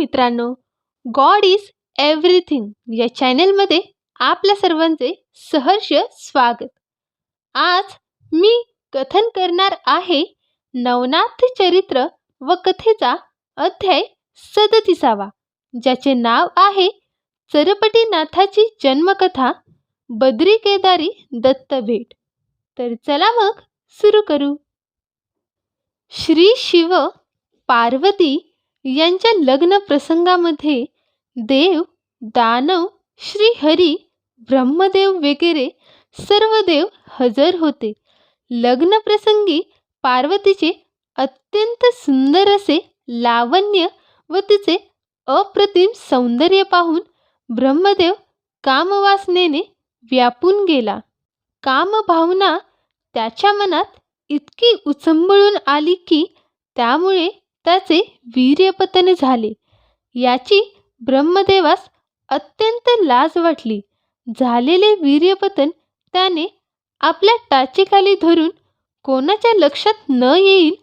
मित्रांनो God is everything या चॅनेलमध्ये आपल्या सर्वांचे सहर्ष स्वागत. आज मी कथन करणार आहे नवनाथ चरित्र व कथेचा अध्याय सदतीसावा ज्याचे नाव आहे चरपटीनाथाची जन्मकथा बद्री केदारी दत्त भेट. तर चला मग सुरू करू. श्री शिव पार्वती यांच्या लग्न प्रसंगामध्ये देव दानव श्रीहरी ब्रह्मदेव वगैरे सर्व देव हजर होते. लग्न प्रसंगी पार्वतीचे अत्यंत सुंदर असे लावण्य व तिचे अप्रतिम सौंदर्य पाहून ब्रह्मदेव कामवासनेने व्यापून गेला. कामभावना त्याच्या मनात इतकी उचंबळून आली की त्यामुळे त्याचे वीर्यपतन झाले. याची ब्रह्मदेवास अत्यंत लाज वाटली. झालेले वीर्यपतन त्याने आपल्या टाचेखाली धरून कोणाच्या लक्षात न येईल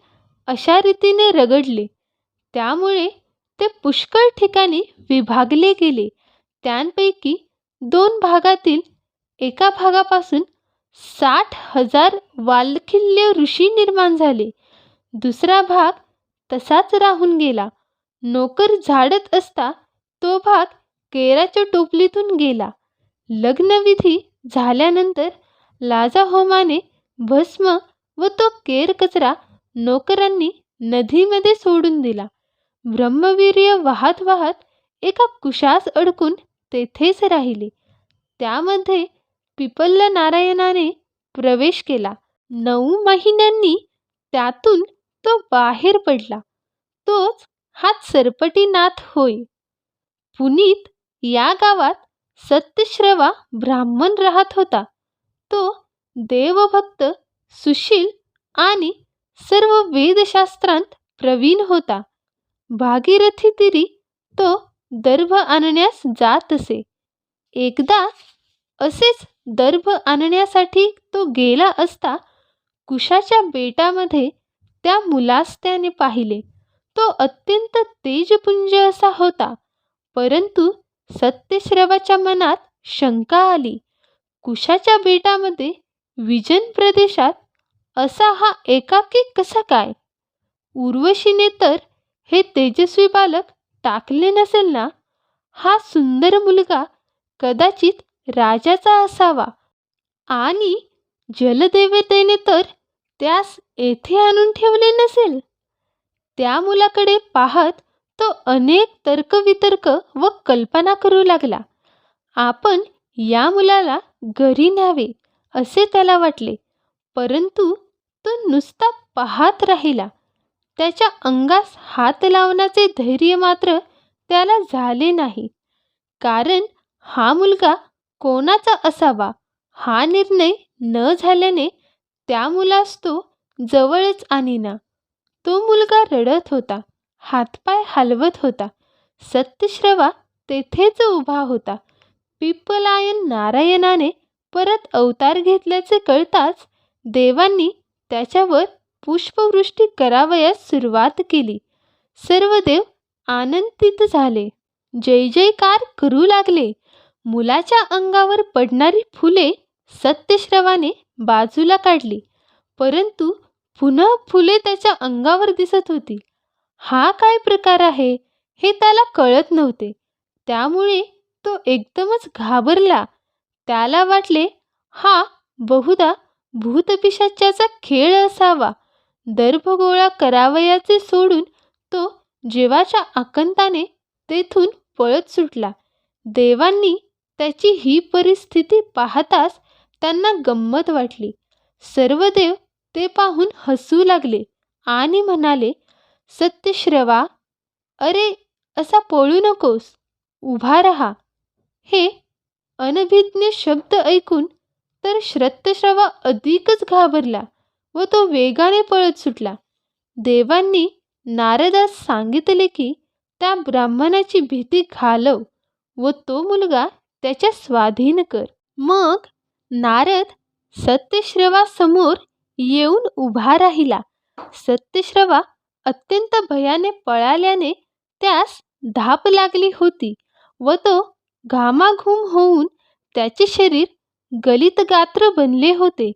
अशा रीतीने रगडले. त्यामुळे ते पुष्कळ ठिकाणी विभागले गेले. त्यांपैकी दोन भागातील एका भागापासून साठ हजार वालखिल्य ऋषी निर्माण झाले. दुसरा भाग तसाच राहून गेला. नोकर झाडत असता तो भाग केराच्या टोपलीतून गेला. लग्नविधी झाल्यानंतर लाजाहोमाने भस्म व तो केर कचरा नोकरांनी नदीमध्ये सोडून दिला. ब्रह्मवीर्य वाहत वाहत एका कुशास अडकून तेथेच राहिले. त्यामध्ये पिपल्ल नारायणाने प्रवेश केला. नऊ महिन्यांनी त्यातून तो बाहेर पडला. तोच हा सरपटीनाथ होय. पुनीत या गावात सत्यश्रवा ब्राह्मण राहत होता. तो देवभक्त सुशील आणि सर्व वेदशास्त्रांत प्रवीण होता. भागीरथी तिरी तो दर्भ आणण्यास जात असे. एकदा असेच दर्भ आणण्यासाठी तो गेला असता कुशाच्या बेटामध्ये त्या मुलास त्याने पाहिले. तो अत्यंत तेजपुंज असा होता. परंतु सत्यश्रवाच्या मनात शंका आली. कुशाच्या बेटामध्ये विजन प्रदेशात असा हा एकाकी कसा काय? उर्वशीने तर हे तेजस्वी बालक टाकले नसेल ना? हा सुंदर मुलगा कदाचित राजाचा असावा. आणि जलदेवतेने तर त्यास येथे आणून ठेवले नसेल? त्या मुलाकडे पाहत तो अनेक तर्कवितर्क व कल्पना करू लागला. आपण या मुलाला घरी न्यावे असे त्याला वाटले. परंतु तो नुसता पाहत राहिला. त्याच्या अंगास हात लावण्याचे धैर्य मात्र त्याला झाले नाही. कारण हा मुलगा कोणाचा असावा हा निर्णय न झाल्याने त्या मुलास तो जवळच आणीना. तो मुलगा रडत होता हातपाय हलवत होता. सत्यश्रवा तेथेच उभा होता. पिप्पलायन नारायणाने परत अवतार घेतल्याचे कळताच देवांनी त्याच्यावर पुष्पवृष्टी करावयास सुरुवात केली. सर्व देव आनंदित झाले. जय जयकार करू लागले. मुलाच्या अंगावर पडणारी फुले सत्यश्रवाने बाजूला काढली. परंतु पुन्हा फुले त्याच्या अंगावर दिसत होती. हा काय प्रकार आहे हे त्याला कळत नव्हते. त्यामुळे तो एकदमच घाबरला. त्याला वाटले हा बहुधा भूतपिशाच्याचा खेळ असावा. दर्भगोळा करावयाचे सोडून तो जीवाच्या आकंताने तेथून पळत सुटला. देवांनी त्याची ही परिस्थिती पाहताच त्यांना गंमत वाटली. सर्व देव ते पाहून हसू लागले आणि म्हणाले सत्यश्रवा अरे असा पळू नकोस. उभा राहा. हे अनभिज्ञ शब्द ऐकून तर श्रद्धश्रवा अधिकच घाबरला व तो वेगाने पळत सुटला. देवांनी नारदास सांगितले की त्या ब्राह्मणाची भीती घालव व तो मुलगा त्याच्या स्वाधीन कर. मग नारद सत्यश्रवासमोर येऊन उभा राहिला. सत्यश्रवा अत्यंत भयाने पळाल्याने त्यास धाप लागली होती व तो घामाघूम होऊन त्याचे शरीर गलित गात्र बनले होते.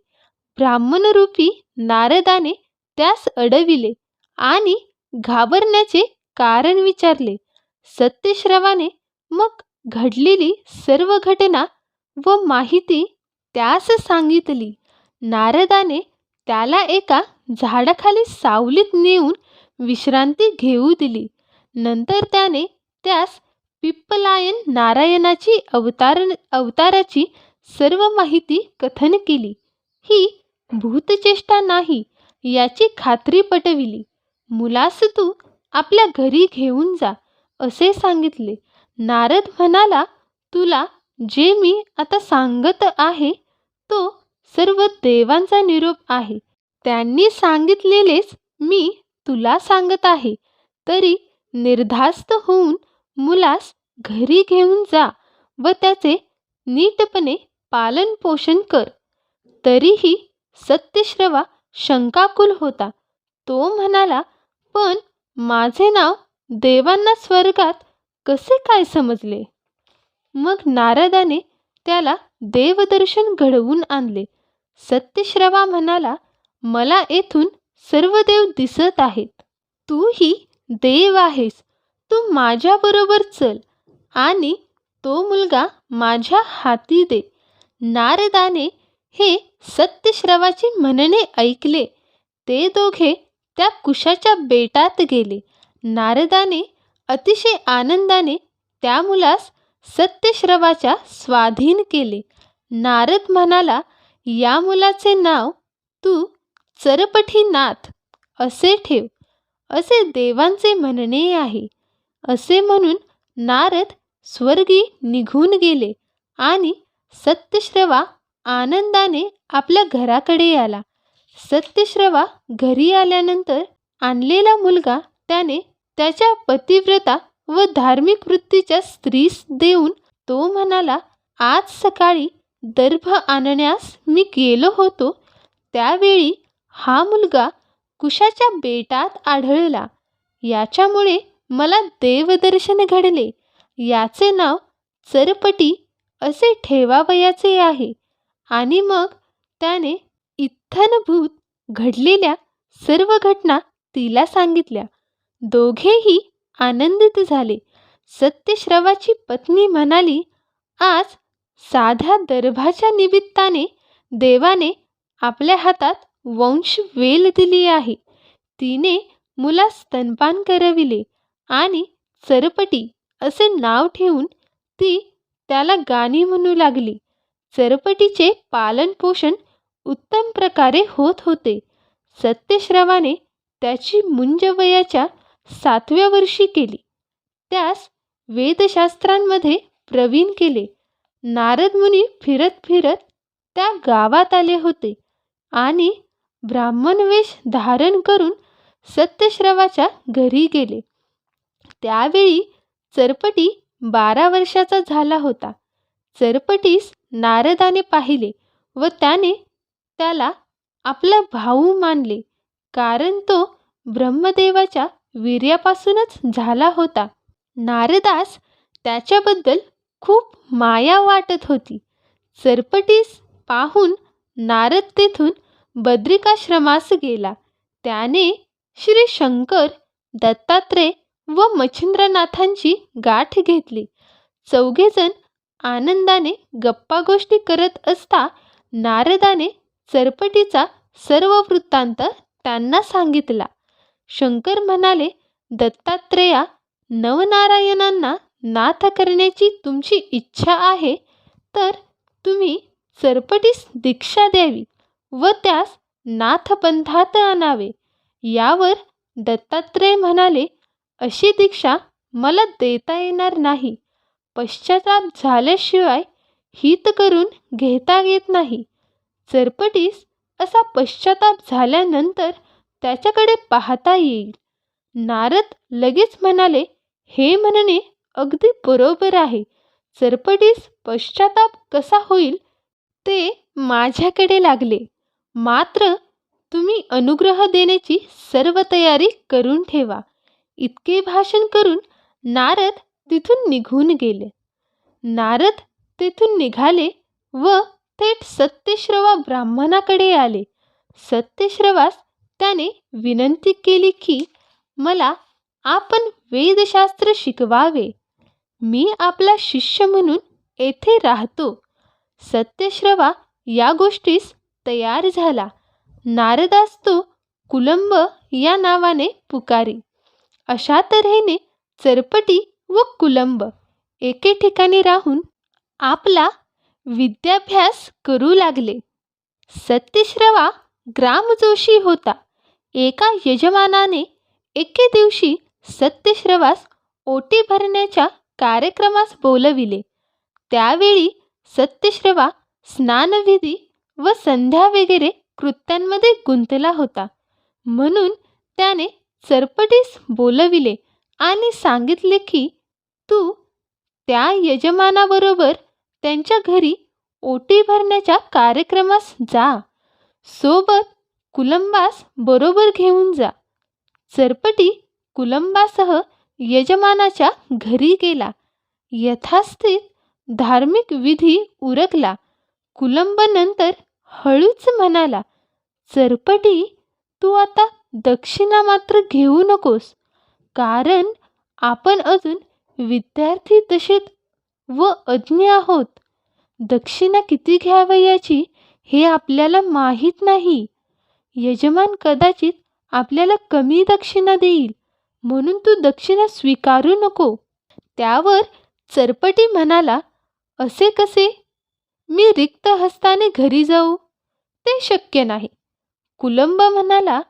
ब्राह्मणरूपी नारदाने त्यास अडविले आणि घाबरण्याचे कारण विचारले. सत्यश्रवाने मग घडलेली सर्व घटना व माहिती त्यास सांगितली. नारदाने त्याला एका झाडाखाली सावलीत नेऊन विश्रांती घेऊ दिली. नंतर त्याने त्यास पिप्पलायन नारायणाची अवतार अवताराची सर्व माहिती कथन केली. ही भूतचेष्टा नाही याची खात्री पटविली. मुलास तू आपल्या घरी घेऊन जा असे सांगितले. नारद म्हणाला तुला जे मी आता सांगत आहे तो सर्व देवांचा निरोप आहे. त्यांनी सांगितलेलेच मी तुला सांगत आहे. तरी निर्धास्त होऊन मुलास घरी घेऊन जा व त्याचे नीटपणे पालनपोषण कर. तरीही सत्यश्रवा शंकाकुल होता. तो म्हणाला पण माझे नाव देवांना स्वर्गात कसे काय समजले? मग नारदाने त्याला देवदर्शन घडवून आणले. सत्यश्रवा म्हणाला मला येथून सर्व देव दिसत आहेत. तूही देव आहेस. तू माझ्याबरोबर चल आणि तो मुलगा माझ्या हाती दे. नारदाने हे सत्यश्रवाचे म्हणणे ऐकले. ते दोघे त्या कुशाच्या बेटात गेले. नारदाने अतिशय आनंदाने त्या मुलास सत्यश्रवाच्या स्वाधीन केले. नारद म्हणाला या मुलाचे नाव तू चरपठीनाथ असे ठेव. असे देवांचे म्हणणे आहे. असे म्हणून नारद स्वर्गी निघून गेले आणि सत्यश्रवा आनंदाने आपल्या घराकडे आला. सत्यश्रवा घरी आल्यानंतर आणलेला मुलगा त्याने त्याच्या पतिव्रता व धार्मिक वृत्तीच्या स्त्रीस देऊन तो म्हणाला आज सकाळी दर्भ आणण्यास मी गेलो होतो. त्यावेळी हा मुलगा कुशाच्या बेटात आढळला. याच्यामुळे मला देवदर्शन घडले. याचे नाव चरपटी असे ठेवावयाचे आहे. आणि मग त्याने इत्थनभूत घडलेल्या सर्व घटना तिला सांगितल्या. दोघेही आनंदित झाले. सत्यश्रवाची पत्नी म्हणाली आज साध्या दर्भाच्या निमित्ताने देवाने आपल्या हातात वंश वेल दिली आहे. तिने मुला स्तनपान करविले आणि चरपटी असे नाव ठेवून ती त्याला गाणी म्हणू लागली. चरपटीचे पालनपोषण उत्तम प्रकारे होत होते. सत्यश्रवाने त्याची मुंज वयाच्या सातव्या वर्षी केली. त्यास वेदशास्त्रांमध्ये प्रवीण केले. नारद मुनी फिरत फिरत त्या गावात आले होते आणि ब्राह्मण वेश धारण करून सत्यश्रवाच्या घरी गेले. त्यावेळी चरपटी बारा वर्षाचा झाला होता. चरपटीस नारदाने पाहिले व त्याने त्याला आपला भाऊ मानले कारण तो ब्रह्मदेवाच्या वीर्यापासूनच झाला होता. नारदास त्याच्याबद्दल खूप माया वाटत होती. चरपटीस पाहून नारद तेथून बद्रिकाश्रमास गेला. त्याने श्री शंकर दत्तात्रेय व मच्छिंद्रनाथांची गाठ घेतली. चौघेजण आनंदाने गप्पा गोष्टी करत असता नारदाने चरपटीचा सर्व वृत्तांत त्यांना सांगितला. शंकर म्हणाले दत्तात्रेया नवनारायणांना नाथ करण्याची तुमची इच्छा आहे तर तुम्ही चरपटीस दीक्षा द्यावी व त्यास नाथपंथात आणावे. यावर दत्तात्रेय म्हणाले अशी दीक्षा मला देता येणार नाही. पश्चाताप झाल्याशिवाय हित करून घेता येत नाही. चरपटीस असा पश्चाताप झाल्यानंतर त्याच्याकडे पाहता येईल. नारद लगेच म्हणाले हे म्हणणे अगदी बरोबर आहे. चरपटीस पश्चाताप कसा होईल ते माझ्याकडे लागले. मात्र तुम्ही अनुग्रह देण्याची सर्व तयारी करून ठेवा. इतके भाषण करून नारद तिथून निघून गेले. नारद तेथून निघाले व थेट सत्यश्रवा ब्राह्मणाकडे आले. सत्यश्रवास त्याने विनंती केली की मला आपण वेदशास्त्र शिकवावे. मी आपला शिष्य म्हणून येथे राहतो. सत्यश्रवा या गोष्टीस तयार झाला. नारदास तो कुलंब या नावाने पुकारी. अशा तऱ्हेने चरपटी व कुलंब एके ठिकाणी राहून आपला विद्याभ्यास करू लागले. सत्यश्रवा ग्रामजोशी होता. एका यजमानाने एके दिवशी सत्यश्रवास ओटी भरण्याच्या कार्यक्रमास बोलविले. त्यावेळी सत्यश्रवा स्नानविधी व संध्या वगैरे कृत्यांमध्ये गुंतला होता. म्हणून त्याने चरपटीस बोलविले आणि सांगितले की तू त्या यजमानाबरोबर त्यांच्या घरी ओटी भरण्याच्या कार्यक्रमास जा. सोबत कुलंबास बरोबर घेऊन जा. चरपटी कुलंबासह यजमानाच्या घरी गेला. यथास्थित धार्मिक विधी उरकला. कुलंबनंतर हळूच म्हणाला चरपटी तू आता दक्षिणा मात्र घेऊ नकोस. कारण आपण अजून विद्यार्थी दशेत व अज्ञ आहोत. दक्षिणा किती घ्यावयाची हे आपल्याला माहीत नाही. यजमान कदाचित आपल्याला कमी दक्षिणा देईल. म्हणून तू दक्षिणा स्वीकारू नको. त्यावर चरपटी म्हणाला असे कसे? मी रिक्त हस्ताने घरी जाऊ. ते शक्य नाही. कुलंब म्हणाला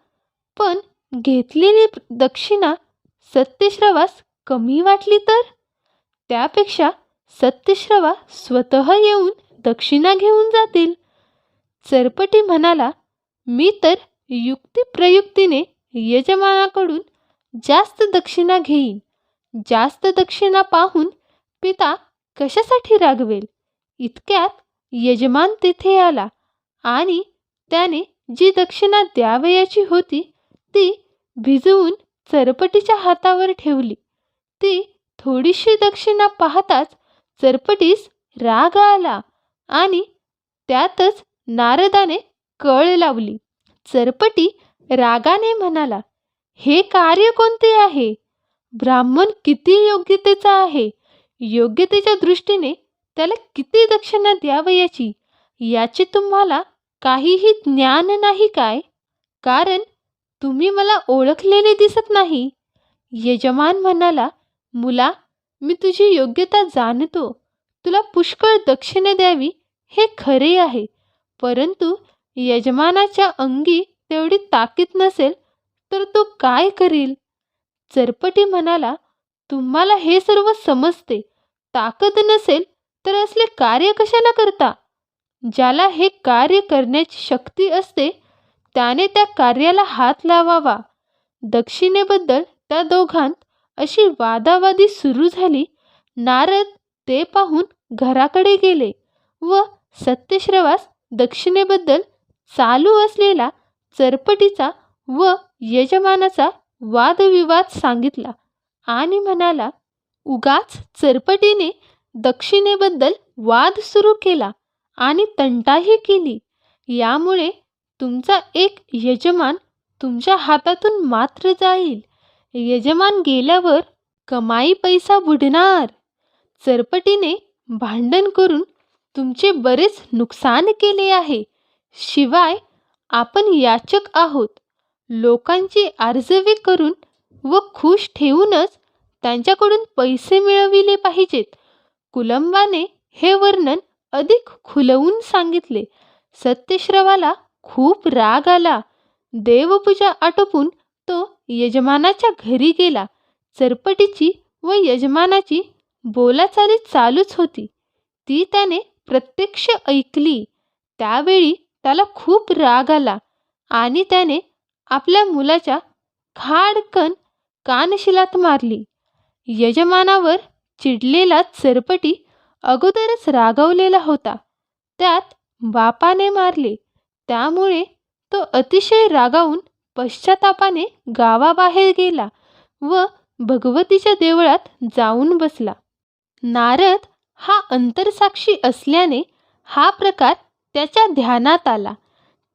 पण घेतलेली दक्षिणा सत्यश्रवास कमी वाटली तर? त्यापेक्षा सत्यश्रवा स्वतः येऊन दक्षिणा घेऊन जातील. चरपटी म्हणाला मी तर युक्तिप्रयुक्तीने यजमानाकडून जास्त दक्षिणा घेईन. जास्त दक्षिणा पाहून पिता कशासाठी रागवेल? इतक्यात यजमान तेथे आला आणि त्याने जी दक्षिणा द्यावयाची होती ती भिजवून चरपटीच्या हातावर ठेवली. ती थोडीशी दक्षिणा पाहताच चरपटीस राग आला आणि त्यातच नारदाने कळ लावली. चरपटी रागाने म्हणाला हे कार्य कोणते आहे? ब्राह्मण किती योग्यतेचा आहे? योग्यतेच्या दृष्टीने त्याला किती दक्षिणा द्यावयाची याचे तुम्हाला काहीही ज्ञान नाही काय? कारण तुम्ही मला ओळखलेले दिसत नाही. यजमान म्हणाला मुला मी तुझी योग्यता जाणतो. तुला पुष्कळ दक्षिणे द्यावी हे खरे आहे. परंतु यजमानाच्या अंगी तेवढी ताकीद नसेल तर तो काय करील? चरपटी म्हणाला तुम्हाला हे सर्व समजते. ताकद नसेल तर असले कार्य कशाला करता? ज्याला हे कार्य करण्याची शक्ती असते त्याने त्या कार्याला हात लावावा. दक्षिणेबद्दल त्या दोघांत अशी वादावादी सुरू झाली. नारद ते पाहून घराकडे गेले व सत्यश्रवास दक्षिणेबद्दल चालू असलेला चरपटीचा व यजमानाचा वादविवाद सांगितला आणि म्हणाला उगाच चरपटीने दक्षिणेबद्दल वाद सुरू केला आणि तंटाही केली. यामुळे तुमचा एक यजमान तुमच्या हातातून मात्र जाईल. यजमान गेल्यावर कमाई पैसा बुडणार. चरपटीने भांडण करून तुमचे बरेच नुकसान केले आहे. शिवाय आपण याचक आहोत. लोकांची आर्जवे करून व खुश ठेवूनच त्यांच्याकडून पैसे मिळविले पाहिजेत. कुलंबाने हे वर्णन अधिक खुलवून सांगितले. सत्यश्रवाला खूप राग आला. देवपूजा आटोपून तो यजमानाच्या घरी गेला. चरपटीची व यजमानाची बोलाचाली चालूच होती. ती त्याने प्रत्यक्ष ऐकली. त्यावेळी त्याला खूप राग आला आणि त्याने आपल्या मुलाच्या खाडकन कानशिलात मारली. यजमानावर चिडलेला चरपटी अगोदरच रागवलेला होता. त्यात बापाने मारले. त्यामुळे तो अतिशय रागावून पश्चातापाने गावाबाहेर गेला व भगवतीच्या देवळात जाऊन बसला. नारद हा अंतरसाक्षी असल्याने हा प्रकार त्याच्या ध्यानात आला.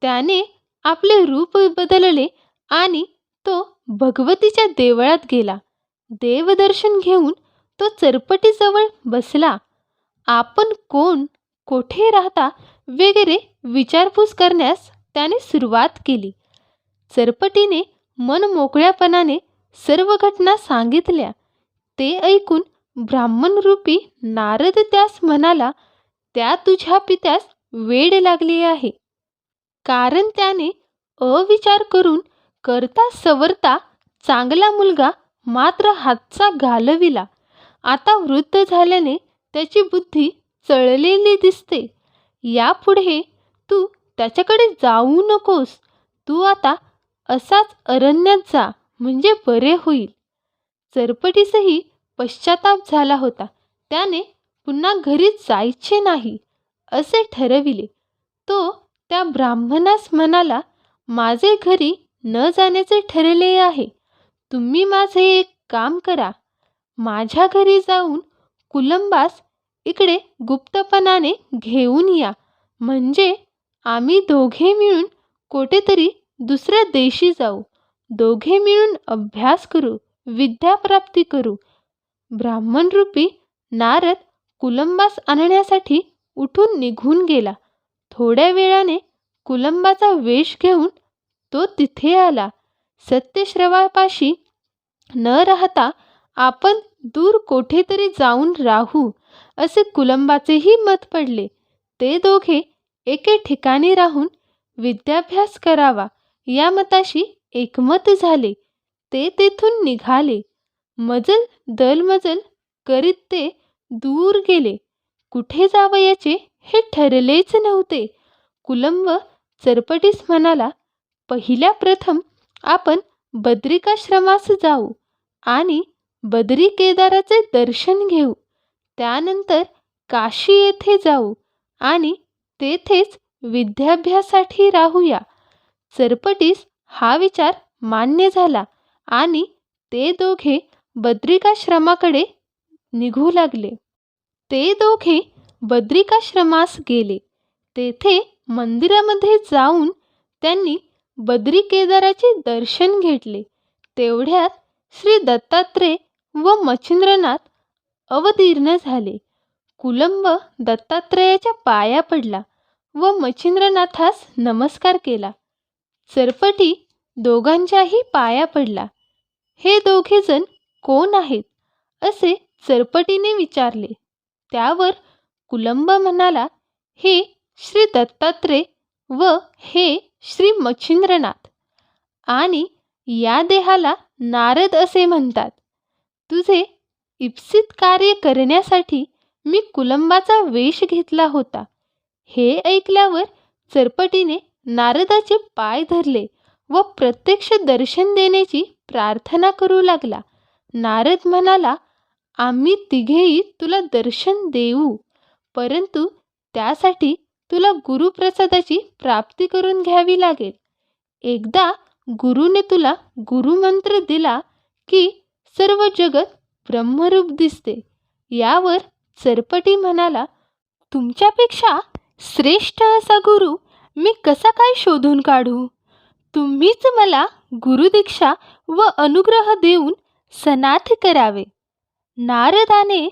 त्याने आपले रूप बदलले आणि तो भगवतीच्या देवळात गेला. देवदर्शन घेऊन तो चरपटीजवळ बसला. आपण कोण कोठे राहता वगैरे विचारपूस करण्यास त्याने सुरुवात केली. चरपटीने मन मोकळ्यापणाने सर्व घटना सांगितल्या. ते ऐकून ब्राह्मणरूपी नारद त्यास म्हणाला त्या तुझ्या पित्यास वेड लागली आहे. कारण त्याने अविचार करून करता सवरता चांगला मुलगा मात्र हातचा घालविला. आता वृद्ध झाल्याने त्याची बुद्धी चळलेली दिसते. यापुढे तू त्याच्याकडे जाऊ नकोस. तू आता असाच अरण्यात जा म्हणजे बरे होईल. चरपटीसही पश्चाताप झाला होता. त्याने पुन्हा घरी जायचे नाही असे ठरविले. तो त्या ब्राह्मणास म्हणाला माझे घरी न जाण्याचे ठरले आहे. तुम्ही माझे एक काम करा. माझ्या घरी जाऊन कुलंबास इकडे गुप्तपणाने घेऊन या. म्हणजे आम्ही दोघे मिळून कुठेतरी दुसऱ्या देशी जाऊ. दोघे मिळून अभ्यास करू विद्याप्राप्ती करू. ब्राह्मणरूपी नारद कुलंबास आणण्यासाठी उठून निघून गेला. थोड्या वेळाने कुलंबाचा वेश घेऊन तो तिथे आला. सत्यश्रवापाशी न राहता आपण दूर कोठेतरी जाऊन राहू असे कुलंबाचेही मत पडले. ते दोघे एके ठिकाणी राहून विद्याभ्यास करावा या मताशी एकमत झाले. ते तेथून निघाले. मजल दलमजल करीत ते दूर गेले. कुठे जावयाचे हे ठरलेच नव्हते. कुलंब चरपटीस म्हणाला पहिल्या प्रथम आपण बद्रिकाश्रमास जाऊ आणि बद्री केदाराचे दर्शन घेऊ. त्यानंतर काशी येथे जाऊ आणि तेथेच विद्याभ्यासाठी राहूया. चरपटीस हा विचार मान्य झाला आणि ते दोघे बद्रिकाश्रमाकडे निघू लागले. ते दोघे बद्रिकाश्रमास गेले. तेथे मंदिरामध्ये जाऊन त्यांनी बद्री केदाराचे दर्शन घेतले. तेवढ्यात श्री दत्तात्रेय व मच्छिंद्रनाथ अवतीर्ण झाले. कुलंब दत्तात्रेयाच्या पाया पडला व मच्छिंद्रनाथास नमस्कार केला. चरपटी दोघांच्याही पाया पडला. हे दोघेजण कोण आहेत? असे चरपटीने विचारले. त्यावर कुलंब म्हणाला हे श्री दत्तात्रेय व हे श्री मच्छिंद्रनाथ. आणि या देहाला नारद असे म्हणतात तुझे इप्सित कार्य करण्यासाठी मी कुलंबाचा वेश घेतला होता. हे ऐकल्यावर चरपटीने नारदाचे पाय धरले व प्रत्यक्ष दर्शन देण्याची प्रार्थना करू लागला. नारद म्हणाला आम्ही तिघेही तुला दर्शन देऊ. परंतु त्यासाठी तुला गुरुप्रसादाची प्राप्ती करून घ्यावी लागेल. एकदा गुरुने तुला गुरुमंत्र दिला की सर्व जगत ब्रह्मरूप दिसते. यावर चरपटी म्हणाला तुमच्यापेक्षा श्रेष्ठ असा गुरु मी कसा काय शोधून काढू? तुम्हीच मला गुरुदीक्षा व अनुग्रह देऊन सनाथ करावे. नारदाने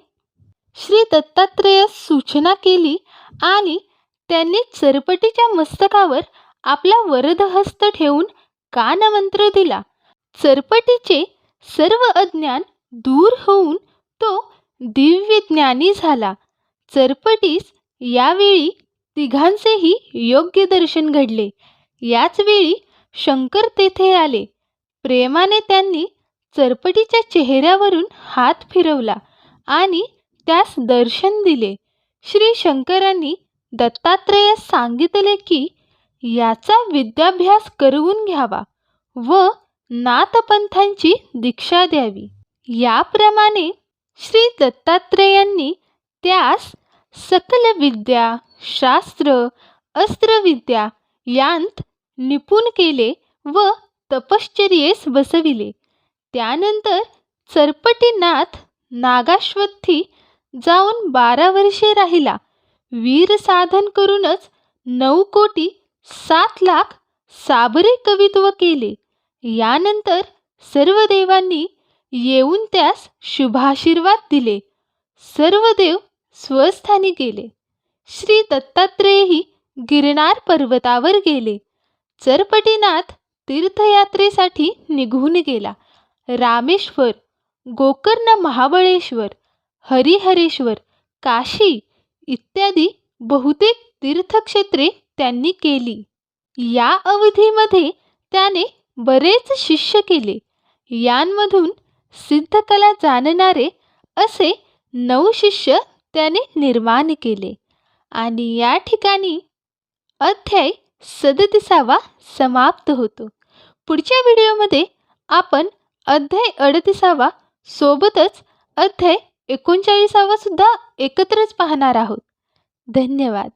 श्री दत्तात्रेयास सूचना केली आणि त्यांनी चरपटीच्या मस्तकावर आपला वरदहस्त ठेवून कानमंत्र दिला. चरपटीचे सर्व अज्ञान दूर होऊन तो दिव्य ज्ञानी झाला. चरपटीस यावेळी तिघांचेही योग्य दर्शन घडले. याच वेळी शंकर तेथे आले. प्रेमाने त्यांनी चरपटीच्या चेहऱ्यावरून हात फिरवला आणि त्यास दर्शन दिले. श्री शंकरांनी दत्तात्रेयास सांगितले की याचा विद्याभ्यास करवून घ्यावा व नाथपंथांची दीक्षा द्यावी. याप्रमाणे श्री दत्तात्रेयांनी त्यास सकल विद्या शास्त्र अस्त्रविद्या यांत निपुण केले व तपश्चर्येस बसविले. त्यानंतर चरपटीनाथ नागाश्वत्थी जाऊन बारा वर्षे राहिला. वीर साधन करूनच नऊ कोटी सात लाख साबरे कवित्व केले. यानंतर सर्व देवांनी येऊन त्यास शुभाशीर्वाद दिले. सर्व देव स्वस्थानी गेले. श्री दत्तात्रेयही गिरनार पर्वतावर गेले. चरपटीनाथ तीर्थयात्रेसाठी निघून गेला. रामेश्वर गोकर्ण महाबळेश्वर हरिहरेश्वर काशी इत्यादी बहुतेक तीर्थक्षेत्रे त्यांनी केली. या अवधीमध्ये त्याने बरेच शिष्य केले. यांमधून सिद्धकला जाणणारे असे नऊ शिष्य त्याने निर्माण केले. आणि या ठिकाणी अध्याय सदतीसावा समाप्त होतो. पुढच्या व्हिडिओमध्ये आपण अध्याय अडतीसावा सोबतच अध्याय एकोणचाळीसावा सुद्धा एकत्रच पाहणार आहोत. धन्यवाद.